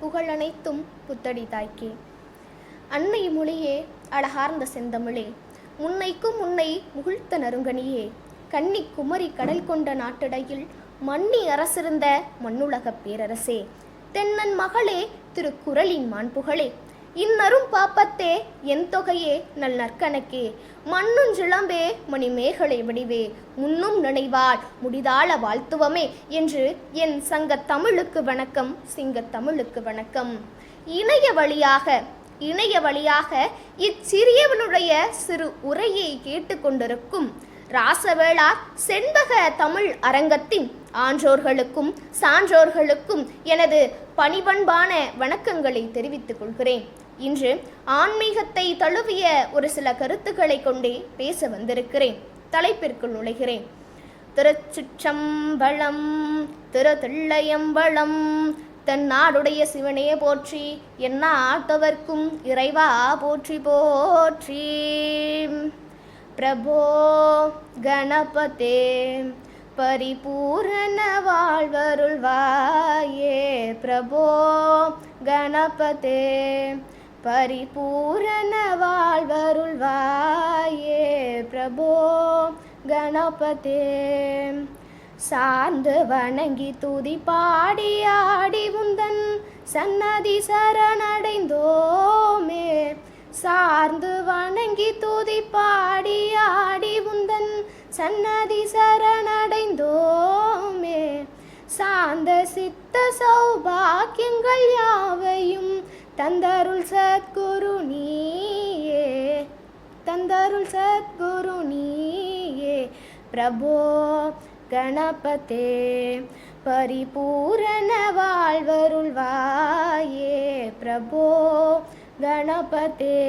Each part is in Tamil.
புகழ் அனைத்தும் புத்தடி தாய்க்கே. அன்னை மொழியே அழகார்ந்த செந்தமிழே. முன்னைக்கும் முன்னை முகிழ்த்த நறுங்கனியே கன்னி குமரி கடல் கொண்ட நாட்டிடையில் மன்னி அரசிருந்த மண்ணுலகப் பேரரசே. தென்னன் மகளே திருக்குறளின் மாண்புகளே. இன்னரும் பாப்பத்தே என் தொகையே நல் நற்கணக்கே. மண்ணுஞ்சிளம்பே மணிமேகலை வடிவே. முன்னும் நினைவாள் முடிதாள வாழ்த்துவமே என்று என் சங்க தமிழுக்கு வணக்கம் சிங்கத் தமிழுக்கு வணக்கம். இணைய வழியாக இணைய வழியாக இச்சிறியவனுடைய சிறு உரையை கேட்டுக்கொண்டிருக்கும் ராசவேளார் செண்பக தமிழ் அரங்கத்தின் ஆன்றோர்களுக்கும் சான்றோர்களுக்கும் எனது பணிபண்பான வணக்கங்களை தெரிவித்துக் கொள்கிறேன். இன்று ஆன்மீகத்தை தழுவிய ஒரு சில கருத்துக்களை கொண்டே பேச வந்திருக்கிறேன். தலைப்பிற்குள் நுழைகிறேன். திருச்சிற்றம்பலம் திருத்திள்ளையம்பலம் தன் நாடுடைய சிவனே போற்றி என்ன ஆட்டவர்க்கும் இறைவா போற்றி போற்றி. பிரபோ கணபதே பரிபூரண வாழ்வருள்வாயே. பிரபோ கணபதே பரிபூரண வாழ்வருள்வாயே பிரபோ கணபதே. சார்ந்து வணங்கி துதி பாடி ஆடி உந்தன் சன்னதி சரணடைந்தோமே. சார்ந்து வணங்கி துதி பாடி ஆடி உந்தன் சன்னதி சரணடைந்தோமே. சார்ந்த சித்த சௌபாக்கியங்கள் யாவையும் தந்தருள் சத்குரு நீயே தந்தருள் சத்குரு நீயே பிரபோ கணபதே பரிபூரண வாழ்வருள்வாயே பிரபோ கணபதே.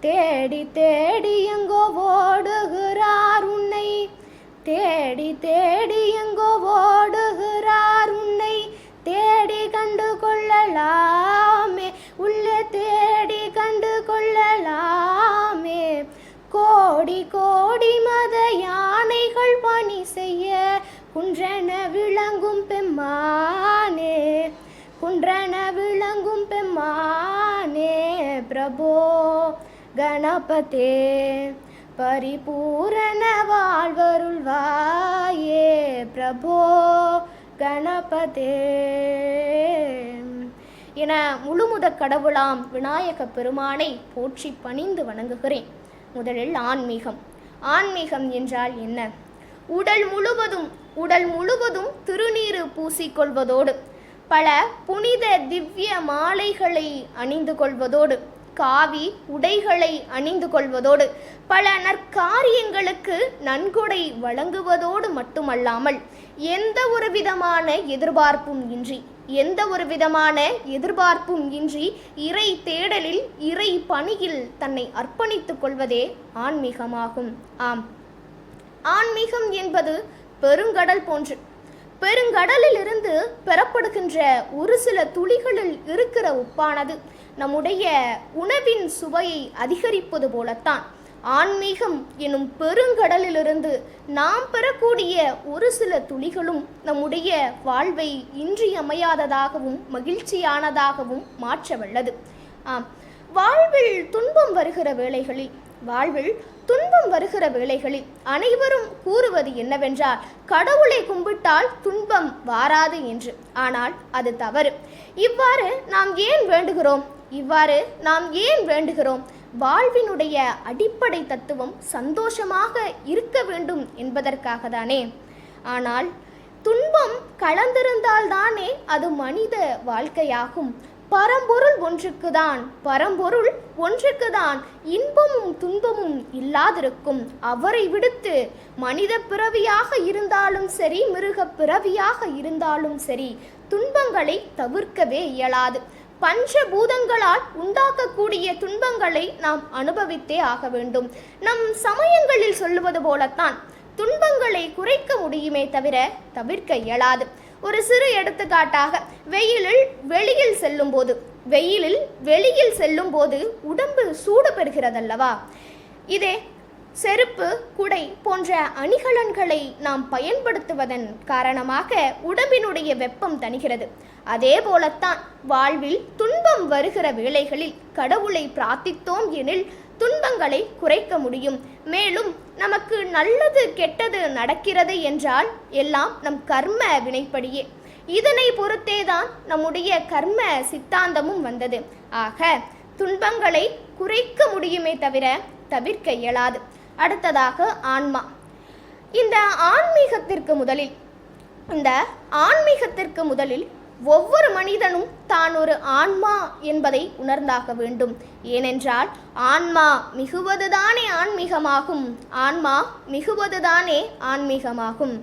தேடி தேடி எங்கோ ஓடுகிறார் உன்னை தேடி தேடி எங்கோ ஓடுகிறார் உன்னை தேடி கண்டு கொள்ளலாமே கொடிமத யானைகள் பணி செய்ய குன்றன விளங்கும் பெம்மானே குன்றன விளங்கும் பெம்மானே பிரபோ கணபதே பரிபூரண வாழ்வருள்வாயே பிரபோ கணபதே. என முழுமுத கடவுளாம் விநாயக பெருமானை போற்றி பணிந்து வணங்குகிறேன். முதலில் ஆன்மீகம். ஆன்மீகம் என்றால் என்ன? உடல் முழுவதும் உடல் முழுவதும் திருநீறு பூசிக்கொள்வதோடு பல புனித திவ்ய மாலைகளை அணிந்து கொள்வதோடு காவி உடைகளை அணிந்து கொள்வதோடு பல நற்காரியங்களுக்கு நன்கொடை வழங்குவதோடு மட்டுமல்லாமல் எந்த ஒரு விதமான எதிர்பார்ப்பும் இன்றி எந்த ஒரு விதமான எதிர்பார்ப்பும் இன்றி இறை தேடலில் இறை பணியில் தன்னை அர்ப்பணித்துக் கொள்வதே ஆன்மீகமாகும். ஆம். ஆன்மீகம் என்பது பெருங்கடல் போன்று. பெருங்கடலிலிருந்து பெறப்படுகின்ற ஒரு சில துளிகளில் இருக்கிற உப்பானது நம்முடைய உணவின் சுவையை அதிகரிப்பது போலத்தான். ஆன்மீகம் எனும் பெருங்கடலிலிருந்து நாம் பெறக்கூடிய ஒரு சில துளிகளும் நம்முடைய வாழ்வை இன்றியமையாததாகவும் மகிழ்ச்சியானதாகவும் மாற்ற வல்லது ஆம் வாழ்வில் துன்பம் வருகிற வேளைகளில் வாழ்வில் துன்பம் வருகிற வேளைகளில் அனைவரும் கூறுவது என்னவென்றால் கடவுளை கும்பிட்டால் துன்பம் வாராது என்று. ஆனால் அது தவறு. இவ்வாறு நாம் ஏன் வேண்டுகிறோம்? இவ்வாறு நாம் ஏன் வேண்டுகிறோம்? வாழ்வினுடைய அடிப்படை தத்துவம் சந்தோஷமாக இருக்க வேண்டும் என்பதற்காக தானே ஆனால் துன்பம் கலந்திருந்தால்தானே அது மனித வாழ்க்கையாகும். பரம்பொருள் ஒன்றுக்குதான் பரம்பொருள் ஒன்றுக்குதான் இன்பமும் துன்பமும் இல்லாதிருக்கும். அவரை விடுத்து மனித பிறவியாக இருந்தாலும் சரி மிருக பிறவியாக இருந்தாலும் சரி துன்பங்களை தவிர்க்கவே இயலாது. பஞ்சபூதங்களால் உண்டாக்கக்கூடிய துன்பங்களை நாம் அனுபவித்தே ஆக வேண்டும். நம் சமயங்களில் சொல்லுவது போலத்தான் துன்பங்களை குறைக்க முடியுமே தவிர தவிர்க்க இயலாது. ஒரு சிறு எடுத்துக்காட்டாக வெயிலில் வெளியில் செல்லும் போது வெயிலில் வெளியில் செல்லும் போது உடம்பு சூடு பெறுகிறதல்லவா? இதே செருப்பு குடை போன்ற அணிகலன்களை நாம் பயன்படுத்துவதன் காரணமாக உடம்பினுடைய வெப்பம் தணிகிறது. அதே போலத்தான் வாழ்வில் துன்பம் வருகிற வேளைகளில் கடவுளை பிரார்த்தித்தோம் எனில் துன்பங்களை குறைக்க முடியும். மேலும் நமக்கு நல்லது கெட்டது நடக்கிறது என்றால் எல்லாம் நம் கர்ம வினைப்படியே. இதனை பொறுத்தேதான் நம்முடைய கர்ம சித்தாந்தமும் வந்தது. ஆக துன்பங்களை குறைக்க முடியுமே தவிர தவிர்க்க இயலாது. அடுத்ததாக ஆன்மா. இந்த ஆன்மீகத்திற்கு முதலில் இந்த ஆன்மீகத்திற்கு முதலில் ஒவ்வொரு மனிதனும் தான் ஒரு ஆன்மா என்பதை உணர்ந்தாக வேண்டும். ஏனென்றால் ஆன்மா மிகுவதுதானே ஆன்மீகமாகும். ஆன்மா மிகுவதுதானே ஆன்மீகமாகும்.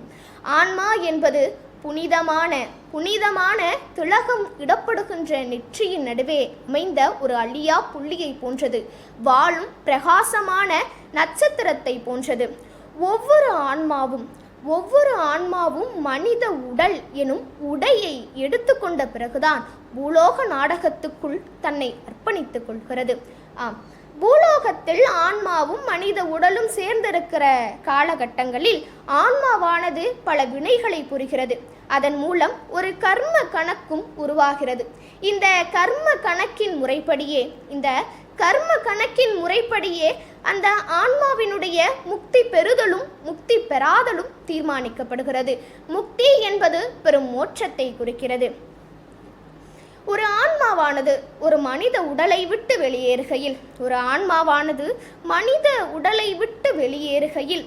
ஆன்மா என்பது புனிதமான புனிதமான திலகம் இடப்படுகின்ற நெற்றியின் நடுவே அமைந்த ஒரு அழியா புள்ளியை போன்றது. வாழும் பிரகாசமான நட்சத்திரத்தை போன்றது. ஒவ்வொரு ஆன்மாவும் ஒவ்வொரு ஆன்மாவும் மனித உடல் எனும் உடையை எடுத்துக்கொண்ட பிறகுதான் பூலோக நாடகத்துக்குள் தன்னை அர்ப்பணித்துக் கொள்கிறது. ஆம் பூலோகத்தில் ஆன்மாவும் மனித உடலும் சேர்ந்திருக்கிற காலகட்டங்களில் ஆன்மாவானது பல வினைகளை புரிகிறது. அதன் மூலம் ஒரு கர்ம கணக்கும் உருவாகிறது. இந்த கர்ம கணக்கின் முறைப்படியே இந்த கர்ம கணக்கின் முறைப்படியே அந்த ஆன்மாவினுடைய முக்தி பெறுதலும் முக்தி பெறாதலும் தீர்மானிக்கப்படுகிறது. முக்தி என்பது பெரும் மோட்சத்தை குறிக்கிறது. ஒரு ஆன்மாவானது ஒரு மனித உடலை விட்டு வெளியேறுகையில் ஒரு ஆன்மாவானது மனித உடலை விட்டு வெளியேறுகையில்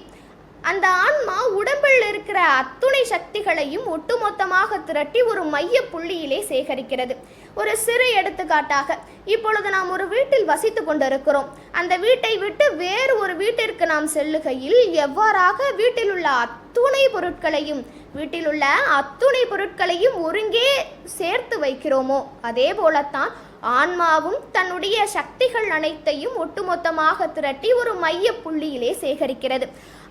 அந்த ஆன்மா உடம்பில் இருக்கிற அத்துணை சக்திகளையும் ஒட்டுமொத்தமாக திரட்டி ஒரு மைய புள்ளியிலே சேகரிக்கிறது. ஒரு சிறு எடுத்துக்காட்டாக இப்பொழுது நாம் ஒரு வீட்டில் வசித்து கொண்டிருக்கிறோம். அந்த வீட்டை விட்டு வேறு ஒரு வீட்டிற்கு நாம் செல்லுகையில் எவ்வாறாக வீட்டில் உள்ள அத்துணை பொருட்களையும் வீட்டில் உள்ள அத்துணை பொருட்களையும் ஒருங்கே சேர்த்து வைக்கிறோமோ? அதே போலத்தான் ஆன்மாவும் தன்னுடைய சக்திகள் அனைத்தையும் ஒட்டுமொத்தமாக திரட்டி ஒரு மைய புள்ளியிலே சேகரிக்கிறது.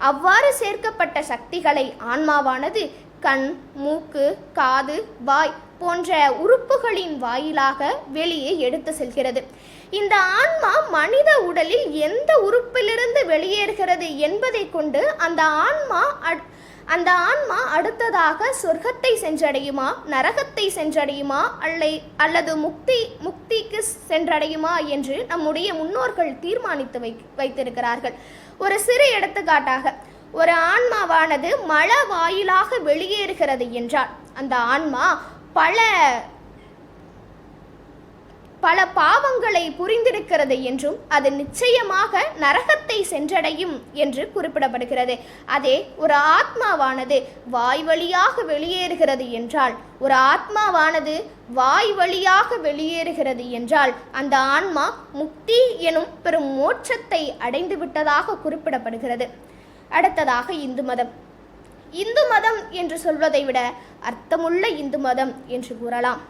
அவ்வாறு சேர்க்கப்பட்ட சக்திகளை ஆன்மாவானது கண் மூக்கு காது வாய் போன்ற உறுப்புகளின் வாயிலாக வெளியே எடுத்து செல்கிறது. இந்த ஆன்மா மனித உடலில் எந்த உறுப்பிலிருந்து வெளியேறுகிறது என்பதை கொண்டு அந்த ஆன்மா அட்- அந்த ஆன்மா அடுத்ததாக சொர்க்கத்தை சென்றடையுமா நரகத்தை சென்றடையுமா அல்லை அல்லது முக்தி முக்திக்கு சென்றடையுமா என்று நம்முடைய முன்னோர்கள் தீர்மானித்து வை வைத்திருக்கிறார்கள். ஒரு சிறு எடுத்துக்காட்டாக ஒரு ஆன்மாவானது மல வாயிலாக வெளியேறுகிறது என்றால் அந்த ஆன்மா பல பல பாவங்களை புரிந்திருக்கிறது என்றும் அது நிச்சயமாக நரகத்தை சென்றடையும் என்று குறிப்பிடப்படுகிறது. அதே ஒரு ஆத்மாவானது வாய் வழியாக வெளியேறுகிறது என்றால் ஒரு ஆத்மாவானது வாய் வழியாக வெளியேறுகிறது என்றால் அந்த ஆன்மா முக்தி எனும் பெரும் மோட்சத்தை அடைந்து விட்டதாக குறிப்பிடப்படுகிறது. அடுத்ததாக இந்து மதம். இந்து மதம் என்று சொல்வதை விட அர்த்தமுள்ள இந்து மதம் என்று கூறலாம்.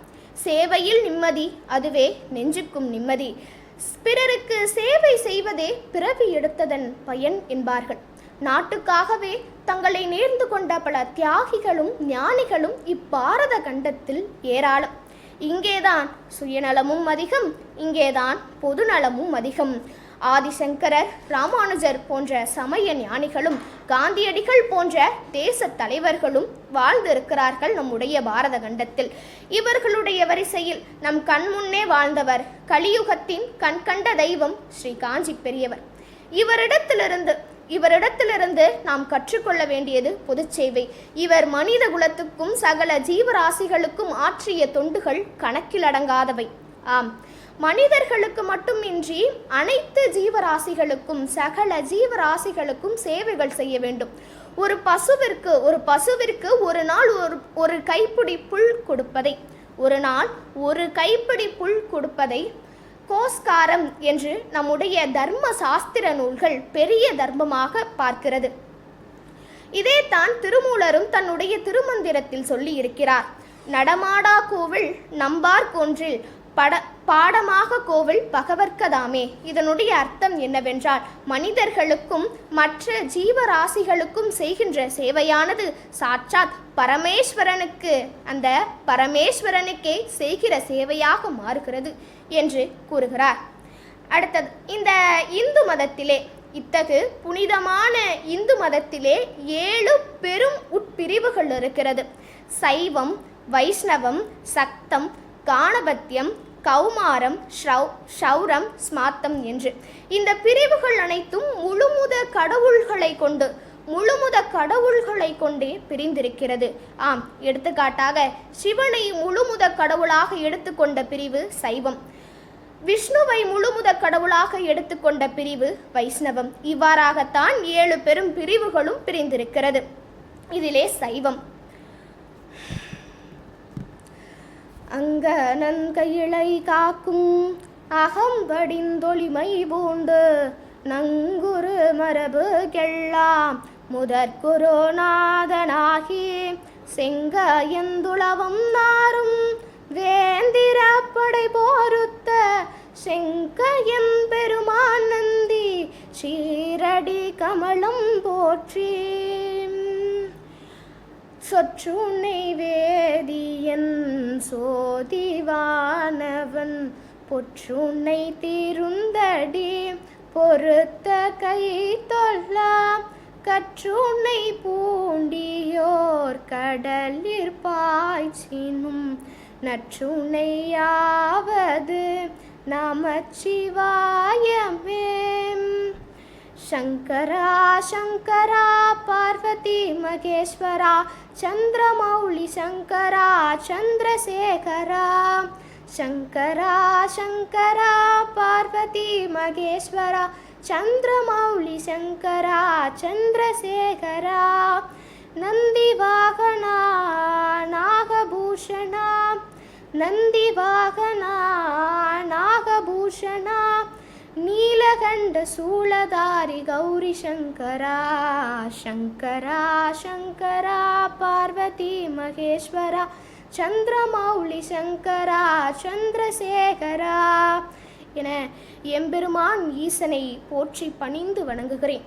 சேவையில் நிம்மதி அதுவே நெஞ்சுக்கும் நிம்மதி. பிறருக்கு சேவை செய்வதே பிறவி எடுத்ததன் பயன் என்பார்கள். நாட்டுக்காகவே தங்களை நேர்ந்து கொண்ட பல தியாகிகளும் ஞானிகளும் இப்பாரத கண்டத்தில் ஏராளம். இங்கேதான் சுயநலமும் அதிகம் இங்கேதான் பொதுநலமும் அதிகம். ஆதிசங்கரர் ராமானுஜர் போன்ற சமய ஞானிகளும் காந்தியடிகள் போன்ற தேச தலைவர்களும் வாழ்ந்திருக்கிறார்கள் நம்முடைய பாரத கண்டத்தில். இவர்களுடைய வரிசையில் நம் கண்முன்னே வாழ்ந்தவர் கலியுகத்தின் கண்கண்ட தெய்வம் ஸ்ரீ காஞ்சி பெரியவர். இவரிடத்திலிருந்து இவரிடத்திலிருந்து நாம் கற்றுக்கொள்ள வேண்டியது பொதுச்சேவை இவர் மனித குலத்துக்கும் சகல ஜீவராசிகளுக்கும் ஆற்றிய தொண்டுகள் கணக்கிலடங்காதவை ஆம். மனிதர்களுக்கு மட்டுமின்றி அனைத்து ஜீவராசிகளுக்கும் சகல ஜீவராசிகளுக்கும் சேவைகள் செய்ய வேண்டும். ஒரு பசுவிற்கு ஒரு பசுவிற்கு ஒரு நாள் ஒரு ஒரு கைப்பிடி புல் கொடுப்பதை ஒரு நாள் ஒரு கைப்பிடி புல் கொடுப்பதை கோஸ்காரம் என்று நம்முடைய தர்ம சாஸ்திர நூல்கள் பெரிய தர்மமாக பார்க்கிறது. இதே தான் திருமூலரும் தன்னுடைய திருமந்திரத்தில் சொல்லி இருக்கிறார் நடமாடா கோவில் நம்பார் கொன்றில் பட பாடமாக கோவில் பகவர்க்கதாமே. இதனுடைய அர்த்தம் என்னவென்றால் மனிதர்களுக்கும் மற்ற ஜீவராசிகளுக்கும் செய்கின்ற சேவையானது சாட்சாத் பரமேஸ்வரனுக்கு அந்த பரமேஸ்வரனுக்கே செய்கிற சேவையாக மாறுகிறது என்று கூறுகிறார். அடுத்தது இந்த இந்து மதத்திலே இத்தகு புனிதமான இந்து மதத்திலே ஏழு பெரும் உட்பிரிவுகள் இருக்கிறது. சைவம் வைஷ்ணவம் சக்தம் காணபத்தியம் கௌமாரம் ஷ்ரௌ ஷௌரம் ஸ்மாத்தம் என்று. இந்த பிரிவுகள் அனைத்தும் முழுமுத கடவுள்களை கொண்டு முழுமுத கடவுள்களை கொண்டே பிரிந்திருக்கிறது. ஆம் எடுத்துக்காட்டாக சிவனை முழுமுத கடவுளாக எடுத்துக்கொண்ட பிரிவு சைவம். விஷ்ணுவை முழுமுத கடவுளாக எடுத்துக்கொண்ட பிரிவு வைஷ்ணவம். இவ்வாறாகத்தான் ஏழு பெரும் பிரிவுகளும் பிரிந்திருக்கிறது. இதிலே சைவம். அங்க நன்கையிலை காக்கும் அகம் வடிந்தொளிமை பூண்டு. நங்குரு மரபு கெல்லாம் முதற்குருநாதனாகி செங்காயந்துளவம் நாரும். வேந்திரப்படை போருத்த செங்கையன் பெருமான் நந்தி சீரடி கமலம் போற்றி. சொற்றுனை வேதியன் சோதிவானவன். பொற்றுனை தீருந்தடி பொறுத்த கை தொல்லாம் கற்றுனை பூண்டியோர் கடலிற் பாய்ச்சினும். நற்றுணையாவது நமச்சிவாயமே. शङ्करा शङ्करा पार्वती महेश्वरा चन्द्रमौळि शङ्करा चन्द्रशेखरा शङ्करा शङ्करा पार्वती महेश्वरा चन्द्रमौळि शङ्करा चन्द्रशेखरा नन्दिवाहना नागभूषणा नन्दिवाहना नागभूषणा நீலகண்ட சூளதாரி கௌரி சங்கரா சங்கரா சங்கரா பார்வதி மகேஸ்வரா சந்திரமௌலி சங்கரா சந்திரசேகரா என எம்பெருமான் ஈசனை போற்றி பணிந்து வணங்குகிறேன்.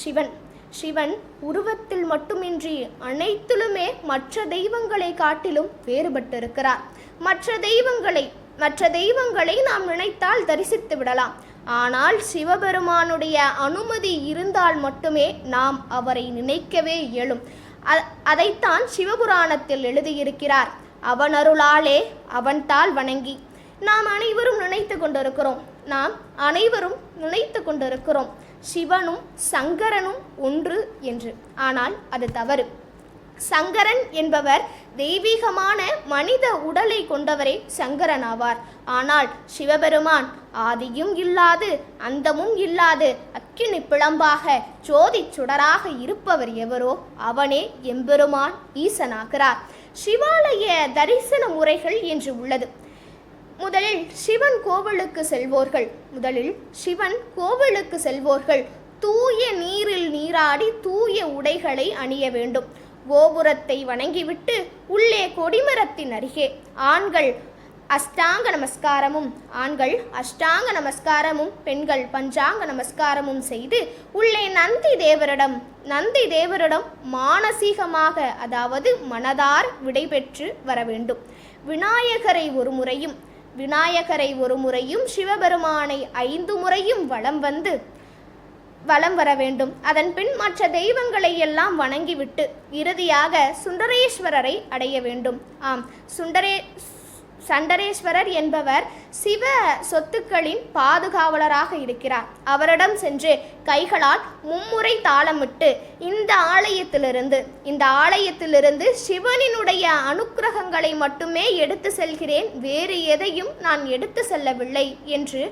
சிவன் சிவன் உருவத்தில் மட்டுமின்றி அனைத்திலுமே மற்ற தெய்வங்களை காட்டிலும் வேறுபட்டிருக்கிறார். மற்ற தெய்வங்களை மற்ற தெய்வங்களை நாம் நினைத்தால் தரிசித்து விடலாம். ஆனால் சிவபெருமானுடைய அனுமதி இருந்தால் மட்டுமே நாம் அவரை நினைக்கவே இயலும். அதைத்தான் சிவபுராணத்தில் எழுதியிருக்கிறார். அவன் அருளாலே அவன்தாள் வணங்கி. நாம் அனைவரும் நினைத்து கொண்டிருக்கிறோம். நாம் அனைவரும் நினைத்து கொண்டிருக்கிறோம். சிவனும் சங்கரனும் ஒன்று என்று. ஆனால் அது தவறு. சங்கரன் என்பவர் தெய்வீகமான மனித உடலை கொண்டவரே சங்கரன் ஆவார் ஆனால் சிவபெருமான் ஆதியும் இல்லாது அந்தமும் இல்லாது அக்கினி பிளம்பாக ஜோதி சுடராக இருப்பவர் எவரோ அவனே எம்பெருமான் ஈசனாகிறார். சிவாலய தரிசன முறைகள் என்று உள்ளது. முதலில் சிவன் கோவிலுக்கு செல்வோர்கள். முதலில் சிவன் கோவிலுக்கு செல்வோர்கள். தூய நீரில் நீராடி தூய உடைகளை அணிய வேண்டும். கோபுரத்தை வணங்கிவிட்டு உள்ளே கொடிமரத்தின் அருகே. ஆண்கள் அஷ்டாங்க நமஸ்காரமும் ஆண்கள் அஷ்டாங்க நமஸ்காரமும் பெண்கள் பஞ்சாங்க நமஸ்காரமும் செய்து உள்ளே நந்தி தேவரிடம் நந்தி தேவரிடம் மானசீகமாக அதாவது மனதார் விடைபெற்று வர வேண்டும் விநாயகரை ஒரு முறையும் விநாயகரை ஒரு முறையும் சிவபெருமானை ஐந்து முறையும் வலம் வந்து வலம் வர வேண்டும். அதன் பின் மற்ற தெய்வங்களை எல்லாம் வணங்கிவிட்டு இறுதியாக சுந்தரேஸ்வரரை அடைய வேண்டும். ஆம் சுந்தரே சண்டரேஸ்வரர் என்பவர் சிவ சொத்துக்களின் பாதுகாவலராக இருக்கிறார். அவரிடம் சென்று கைகளால் மும்முறை தாளமிட்டு இந்த ஆலயத்திலிருந்து இந்த ஆலயத்திலிருந்து சிவனினுடைய அனுக்கிரகங்களை மட்டுமே எடுத்து செல்கிறேன். வேறு எதையும் நான் எடுத்து செல்லவில்லை என்று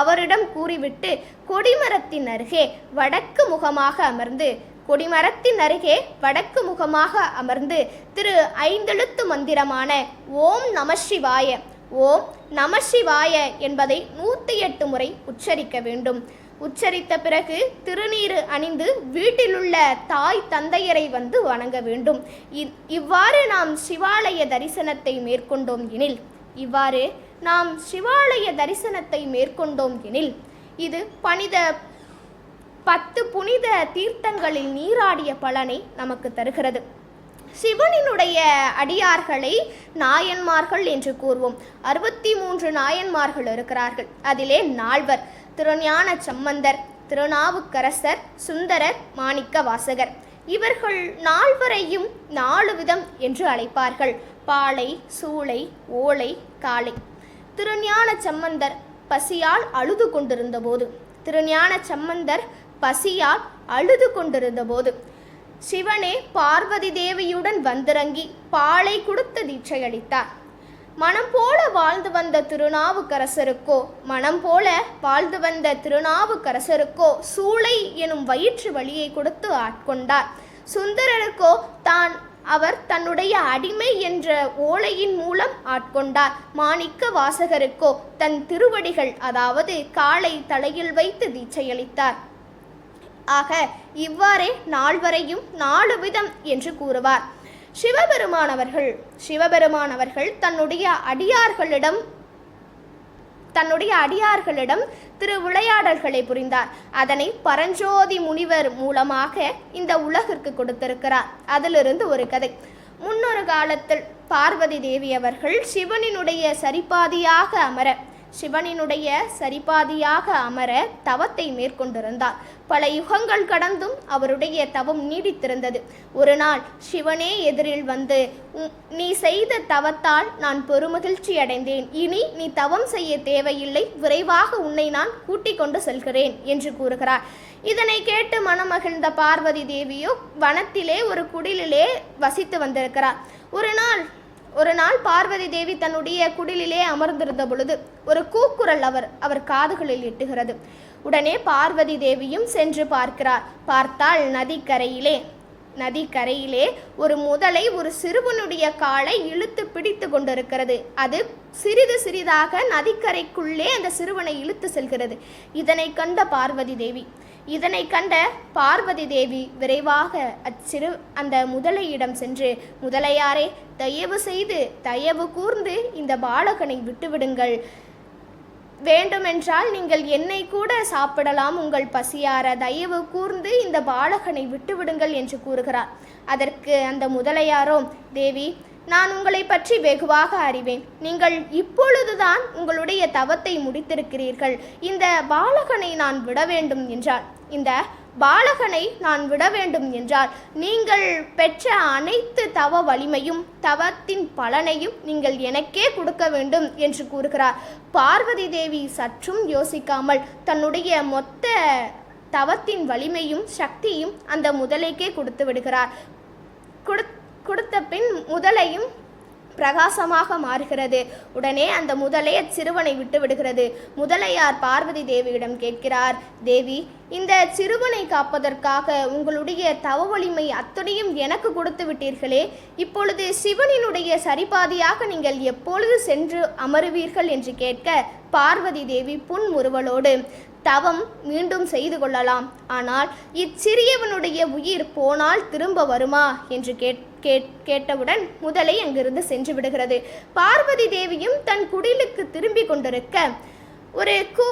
அவரிடம் கூறிவிட்டு கொடிமரத்தின் அருகே வடக்கு முகமாக அமர்ந்து கொடிமரத்தின் அருகே வடக்கு முகமாக அமர்ந்து திரு ஐந்தெழுத்து மந்திரமான ஓம் நமசிவாய ஓம் நமசிவாய என்பதை நூற்றி எட்டு முறை உச்சரிக்க வேண்டும். உச்சரித்த பிறகு திருநீர் அணிந்து வீட்டிலுள்ள தாய் தந்தையரை வந்து வணங்க வேண்டும். இ- இவ்வாறு நாம் சிவாலய தரிசனத்தை மேற்கொண்டோம் எனில் இவ்வாறு நாம் சிவாலய தரிசனத்தை மேற்கொண்டோம் எனில் இது பணித பத்து புனித தீர்த்தங்களில் நீராடிய பலனை நமக்கு தருகிறது. சிவனினுடைய அடியார்களை நாயன்மார்கள் என்று கூறுவோம். அறுபத்தி மூன்று நாயன்மார்கள் இருக்கிறார்கள். அதிலே நால்வர் திருஞான சம்பந்தர் திருநாவுக்கரசர் சுந்தரர் மாணிக்க வாசகர் இவர்கள் நால்வரையும் நாலு விதம் என்று அழைப்பார்கள். பாலை சூளை ஓலை காளை. திருஞான சம்பந்தர் பசியால் அழுது கொண்டிருந்த போது திருஞான சம்பந்தர் பசியால் அழுது கொண்டிருந்த போது சிவனே பார்வதி தேவியுடன் வந்திறங்கி பாலை கொடுத்து தீட்சை அளித்தார் மனம் போல வாழ்ந்து வந்த திருநாவுக்கரசருக்கோ மனம் போல வாழ்ந்து வந்த திருநாவுக்கரசருக்கோ சூளை எனும் வயிற்று வழியை கொடுத்து ஆட்கொண்டார். சுந்தரருக்கோ தான் அவர் தன்னுடைய அடிமை என்ற ஓலையின் மூலம் ஆட்கொண்டார். மாணிக்க வாசகருக்கோ தன் திருவடிகள் அதாவது காலை தலையில் வைத்து தீட்சையளித்தார். ஆக இவ்வாறே நால்வரையும் நாலு விதம் என்று கூறுவார். சிவபெருமானவர்கள் சிவபெருமானவர்கள் தன்னுடைய அடியார்களிடம் தன்னுடைய அடியார்களிடம் திரு விளையாடல்களை புரிந்தார். அதனை பரஞ்சோதி முனிவர் மூலமாக இந்த உலகிற்கு கொடுத்திருக்கிறார். அதிலிருந்து ஒரு கதை. முன்னொரு காலத்தில் பார்வதி தேவி அவர்கள் சிவனினுடைய சரிபாதியாக அமர சிவனினுடைய சரிபாதியாக அமர தவத்தை மேற்கொண்டிருந்தார். பல யுகங்கள் கடந்தும் அவருடைய தவம் நீடித்திருந்தது. ஒரு நாள் சிவனே எதிரில் வந்து நீ செய்த தவத்தால் நான் பெருமகிழ்ச்சி அடைந்தேன். இனி நீ தவம் செய்ய தேவையில்லை. விரைவாக உன்னை நான் கூட்டிக் கொண்டு செல்கிறேன் என்று கூறுகிறார். இதனை கேட்டு மனமகிழ்ந்த பார்வதி தேவியோ வனத்திலே ஒரு குடிலிலே வசித்து வந்திருக்கிறார். ஒரு நாள் ஒரு நாள் பார்வதி தேவி தன்னுடைய குடிலிலே அமர்ந்திருந்த பொழுது ஒரு கூக்குரல் அவர் அவர் காதுகளில் எட்டுகிறது. உடனே பார்வதி தேவியும் சென்று பார்க்கிறார். பார்த்தால் நதிக்கரையிலே நதிக்கரையிலே ஒரு முதலை ஒரு சிறுவனுடைய காலை இழுத்து பிடித்து கொண்டிருக்கிறது. அது சிறிது சிறிதாக நதிக்கரைக்குள்ளே அந்த சிறுவனை இழுத்து செல்கிறது. இதனை கண்ட பார்வதி தேவி இதனை கண்ட பார்வதி தேவி விரைவாக அச்சிறு அந்த முதலையிடம் சென்று முதலையாரே தயவு செய்து தயவு கூர்ந்து இந்த பாலகனை விட்டுவிடுங்கள். வேண்டுமென்றால் நீங்கள் என்னை கூட சாப்பிடலாம். உங்கள் பசியார தயவு கூர்ந்து இந்த பாலகனை விட்டுவிடுங்கள் என்று கூறுகிறார். அதற்கு அந்த முதலையாரோ தேவி நான் உங்களை பற்றி வெகுவாக அறிவேன். நீங்கள் இப்பொழுதுதான் உங்களுடைய தவத்தை முடித்திருக்கிறீர்கள். இந்த பாலகனை நான் விட வேண்டும் என்றார். இந்த பாலகனை நான் விட வேண்டும் என்றால் நீங்கள் பெற்ற அனைத்து தவ வலிமையும் தவத்தின் பலனையும் நீங்கள் எனக்கே கொடுக்க வேண்டும் என்று கூறுகிறார். பார்வதி தேவி சற்றும் யோசிக்காமல் தன்னுடைய மொத்த தவத்தின் வலிமையும் சக்தியும் அந்த முதலைக்கே கொடுத்து விடுகிறார். கொடு கொடுத்த பின் முதலையும் பிரகாசமாக மாறுகிறது. உடனே அந்த முதலை அச்சிறுவனை விட்டு விடுகிறது. முதலையார் பார்வதி தேவியிடம் கேட்கிறார் தேவி இந்த சிறுவனை காப்பதற்காக உங்களுடைய தவ வலிமை அத்தனையும் எனக்கு கொடுத்து விட்டீர்களே. இப்பொழுது சிவனினுடைய சரிபாதியாக நீங்கள் எப்பொழுது சென்று அமருவீர்கள்? என்று கேட்க பார்வதி தேவி புன்முறுவலோடு தவம் மீண்டும் செய்து கொள்ளலாம். ஆனால் இச்சிறியவனுடைய உயிர் போனால் திரும்ப வருமா? என்று கேட் கேட் கேட்டவுடன் முதலை அங்கிருந்து சென்று விடுகிறது. பார்வதி தேவியும் தன் குடிலுக்கு திரும்பி கொண்டிருக்க ஒரு கூ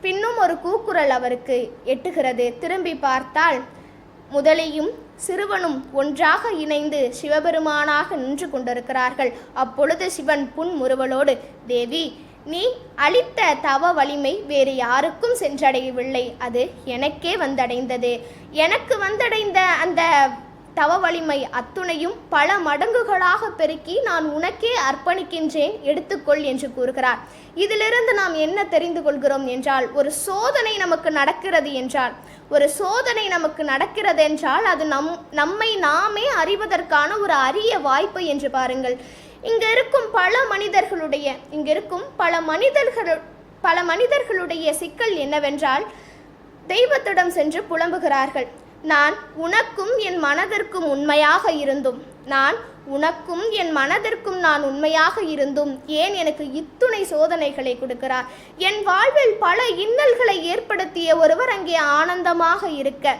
பின்னும் ஒரு கூக்குரல் அவருக்கு எட்டுகிறது. திரும்பி பார்த்தால் முதலையும் சிறுவனும் ஒன்றாக இணைந்து சிவபெருமானாக நின்று கொண்டிருக்கிறார்கள். அப்பொழுது சிவன் புன்முறுவலோடு தேவி நீ அளித்த தவ வலிமை வேறு யாருக்கும் சென்றடையவில்லை. அது எனக்கே வந்தடைந்தது. எனக்கு வந்தடைந்த அந்த தவ வலிமை அத்துணையும் பல மடங்குகளாக பெருக்கி நான் உனக்கே அர்ப்பணிக்கின்றேன் எடுத்துக்கொள் என்று கூறுகிறார். இதிலிருந்து நாம் என்ன தெரிந்து கொள்கிறோம் என்றால் ஒரு சோதனை நமக்கு நடக்கிறது என்றால் ஒரு சோதனை நமக்கு நடக்கிறது என்றால் அது நம் நம்மை நாமே அறிவதற்கான ஒரு அரிய வாய்ப்பு என்று பாருங்கள். இங்க இருக்கும் பல மனிதர்களுடைய இங்க இருக்கும் பல மனிதர்கள் பல மனிதர்களுடைய சிக்கல் என்னவென்றால் தெய்வத்திடம் சென்று புலம்புகிறார்கள். நான் உனக்கும் என் மனதிற்கும் உண்மையாக இருந்தும் நான் உனக்கும் என் மனதிற்கும் நான் உண்மையாக இருந்தும் ஏன் எனக்கு இத்துணை சோதனைகளை கொடுக்கிறார்? என் வாழ்வில் பல இன்னல்களை ஏற்படுத்திய ஒருவர் அங்கே ஆனந்தமாக இருக்க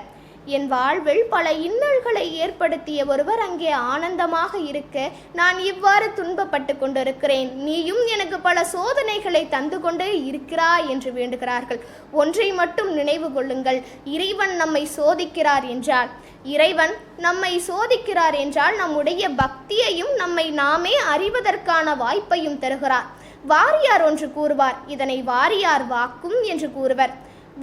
என் வாழ்வில் பல இன்னல்களை ஏற்படுத்திய ஒருவர் அங்கே ஆனந்தமாக இருக்க நான் இவ்வாறு துன்பப்பட்டு கொண்டிருக்கிறேன். நீயும் எனக்கு பல சோதனைகளை தந்து கொண்டே இருக்கிறாய் என்று வேண்டுகிறார்கள். ஒன்றை மட்டும் நினைவு கொள்ளுங்கள். இறைவன் நம்மை சோதிக்கிறார் என்றால் இறைவன் நம்மை சோதிக்கிறார் என்றால் நம்முடைய பக்தியையும் நம்மை நாமே அறிவதற்கான வாய்ப்பையும் தருகிறார். வாரியார் ஒன்று கூறுவார் இதனை வாரியார் வாக்கும் என்று கூறுவர்.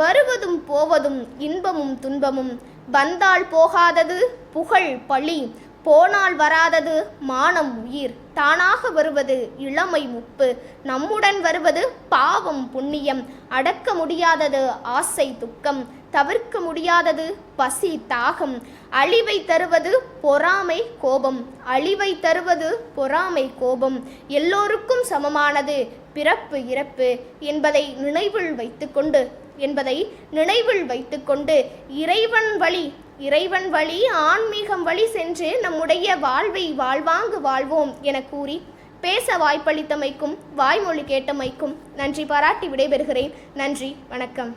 வருவதும் போவதும் இன்பமும் துன்பமும். வந்தால் போகாதது புகழ் பழி. போனால் வராதது மானம் உயிர். தானாக வருவது இளமை முப்பு. நம்முடன் வருவது பாவம் புண்ணியம். அடக்க முடியாதது ஆசை துக்கம். தவிர்க்க முடியாதது பசி தாகம். அழிவை தருவது பொறாமை கோபம். அழிவை தருவது பொறாமை கோபம். எல்லோருக்கும் சமமானது பிறப்பு இறப்பு என்பதை நினைவில் வைத்துக்கொண்டு என்பதை நினைவில் வைத்துக்கொண்டு இறைவன் வழி இறைவன் வழி ஆன்மீகம் வழி சென்று நம்முடைய வாழ்வை வாழ்வாங்கு வாழ்வோம் என கூறி பேச வாய்ப்பளித்தமைக்கும் வாய்மொழி கேட்டமைக்கும் நன்றி பாராட்டி விடைபெறுகிறேன். நன்றி வணக்கம்.